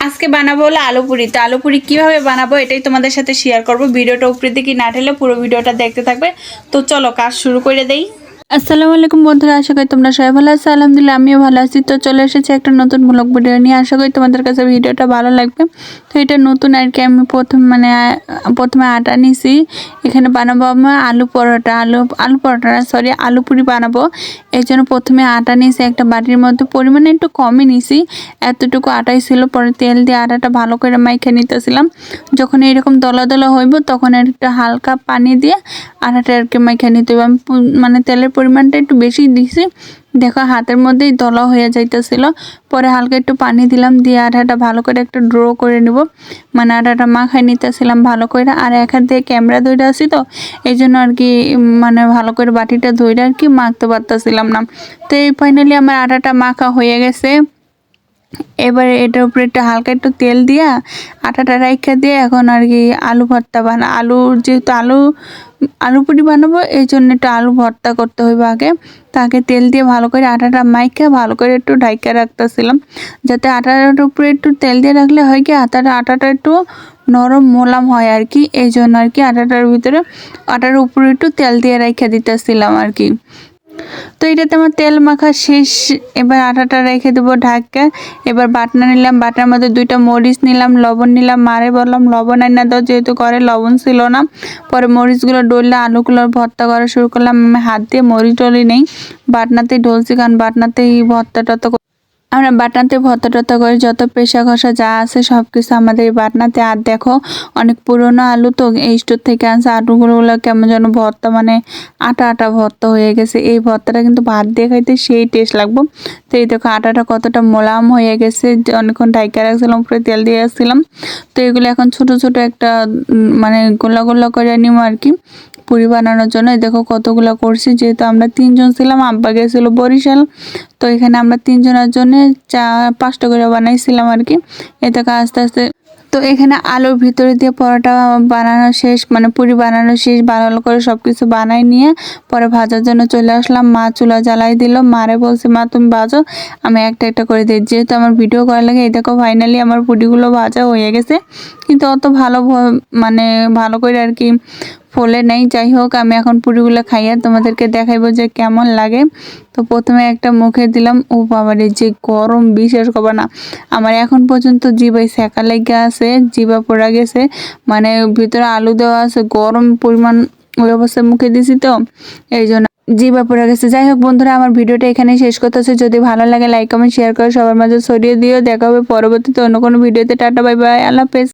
আজকে বানাবো হলো আলু পুরি। তো আলু পুরি কীভাবে বানাবো এটাই তোমাদের সাথে শেয়ার করব। ভিডিওটা উপরে দিকে না ঠেলে পুরো ভিডিওটা দেখতে থাকবে। তো চলো কাজ শুরু করে দেই। আসসালামু আলাইকুম বন্ধুরা, আশা করি তোমরা সবাই ভালো আছো। আলহামদুলিল্লাহ, আমিও ভালো আছি। তো চলে এসেছি একটা নতুন ব্লগ ভিডিও নিয়ে। আশা করি তোমাদের কাছে ভিডিওটা ভালো লাগবে। তো এটা নতুন আর কি, আমি প্রথম মানে প্রথমে আটা নিছি। এখানে বানাবো আমার আলু পরোটা। আলু আলু পরোটা সরি আলু পুরি বানাবো। এই জন্য প্রথমে আটা নিয়েছি একটা বাটির মধ্যে। পরিমাণে একটু কমই নিছি। এতটুকু আটাই ছিল, পরে তেল দিয়ে আটাটা ভালো করে মাইখে নিতেছিলাম। যখন এরকম দলা দলা হইব, তখন একটা হালকা পানি দিয়ে আটাটা আর কি মাইখে নিতে হবে। আমি মানে তেলের পরিমাণটা একটু বেশি দিছি। দেখো, হাতের মধ্যেই দলা হয়ে যাইতেছিল। পরে হালকা একটু পানি দিলাম, দিয়ে আঠাটা ভালো করে একটা ড্র করে নিব। মানে আঠাটা মাখাই নিতেছিলাম ভালো করে। আর এক হাত ক্যামেরা ধরে আসি তো, এই জন্য আর কি মানে ভালো করে বাটিটা ধরে আর কি মাখতে পারতেছিলাম না। তো এই ফাইনালি আমার আটাটা মাখা হয়ে গেছে। এবারে এটার উপরে একটু হালকা একটু তেল দিয়া আটাটা রাইখা দিয়ে এখন আর কি আলু ভর্তা বানা আলু যেহেতু আলু আলু পুরি বানাবো, এই জন্য একটু আলু ভর্তা করতে হইবে আগে। তাকে তেল দিয়ে ভালো করে আটাটা মাইখা ভালো করে একটু ঢাইকা রাখতেছিলাম, যাতে আটাটার উপরে একটু তেল দিয়ে রাখলে হয় কি আটাটা আটাটা একটু নরম মোলাম হয় আর কি, এই জন্য আর কি আটাটার ভিতরে আটার উপরে একটু তেল দিয়ে রাইখা দিতেছিলাম আর কি। তো এটাতে আমার তেল মাখা শেষ। এবার আটাটা রেখে দেবো ঢাকা। এবার বাটনা নিলাম বাটনার মধ্যে দুইটা মরিচ নিলাম, লবণ নিলাম, মারে বললাম, লবণ আইনা দাও, যেহেতু ঘরে লবণ ছিল না। পরে মরিচগুলো ডললে আলুগুলো ভর্তা করা শুরু করলাম। আমি হাত দিয়ে মরিচ ডলি নেই, বাটনাতেই ডলছি, কারণ বাটনাতেই ভর্তা টর্তা আমরা বাটনাতে ভর্তা টর্তা করে, যত পেশা ঘষা যা আছে সব কিছু আমাদের বাটনাতে। আর দেখো, অনেক পুরনো আলু তো, এই স্টোর থেকে আনছে। আলুগুলো কেমন যেন ভর্তা মানে আটা আটা ভর্তা হয়ে গেছে। এই ভর্তাটা কিন্তু ভাত দিয়ে খাইতে সেই টেস্ট লাগবো। তো এই দেখো, আটাটা কতটা মোলাম হয়ে গেছে। অনেকক্ষণ ঢাইকা রাখছিলাম, উপরে তেল দিয়ে আসছিলাম। তো এগুলো এখন ছোট ছোট একটা মানে গোলা গোলা করে নিব আর কি, পুরি বানানোর জন্য। দেখো কতগুলো করছি, যেহেতু আমরা তিনজন ছিলাম, আব্বা গেছিল বরিশাল। তো এখানে আমরা তিনজনের জন্য চা, পাঁচটা করে বানাইছিলাম আর কি এ থেকে আস্তে আস্তে তো এখানে আলুর ভিতরে দিয়ে পরোটা বানানো শেষ মানে পুরি বানানো শেষ ভালো করে সব কিছু বানাই নিয়ে পরে ভাজার জন্য চলে আসলাম। মা চুলা জ্বালাই দিল। মারে বলছে, মা, তুমি ভাজো। আমি একটা একটা করে দিই যেহেতু আমার ভিডিও করার লাগে, এই দেখো ফাইনালি আমার পুরিগুলো ভাজা হয়ে গেছে। কিন্তু অত ভালো মানে ভালো করে আর কি ফলে নেই। যাই হোক, আমি এখন পুরিগুলো খাইয়া তোমাদেরকে দেখাইবো যে কেমন লাগে। তো প্রথমে একটা মুখে দিলাম, ও বাবারে, যে গরম বিশেষ করব না। আমার এখন পর্যন্ত জিবাই সেকা লেগে আছে, জিভা পড়া গেছে। মানে ভিতরে আলু দেওয়া আছে, গরম পরিমাণ ওই অবস্থায় মুখে দিছি তো, এই জন্য জিভা পড়ে গেছে। যাই হোক বন্ধুরা, আমার ভিডিওটা এখানে শেষ করতেছে। যদি ভালো লাগে লাইক কমেন্ট শেয়ার করে সবার মাঝে ছড়িয়ে দিও। দেখা হবে পরবর্তীতে অন্য কোনো ভিডিওতে। টাটা, বাই বাই, আল্লাহ হাফেজ।